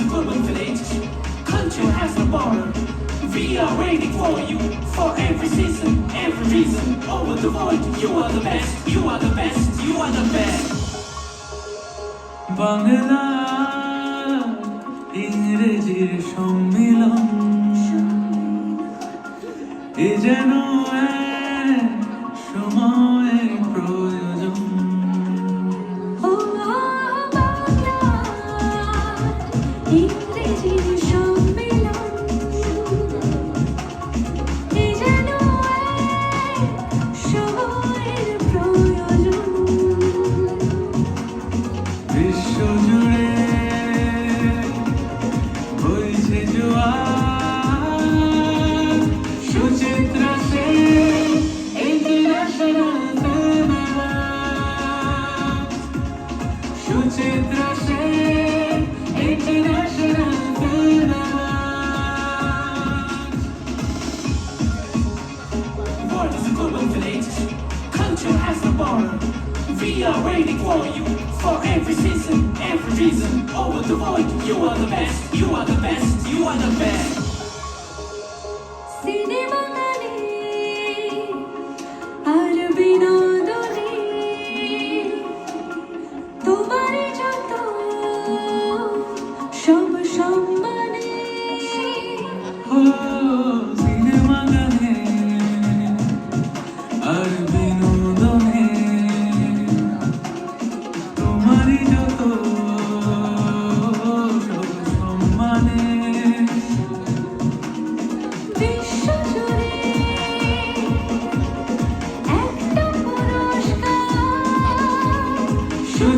World is a global village. Culture has no border. We are waiting for you for every season, every reason. Over the world, you are the best. You are the best. You are the best. Bangla ইংরেজির সম্মিলন এ যেন এক Chính. are waiting for you for every season, every reason. Over the void, you are the best, you are the best, you are the best. Cinema.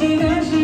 International.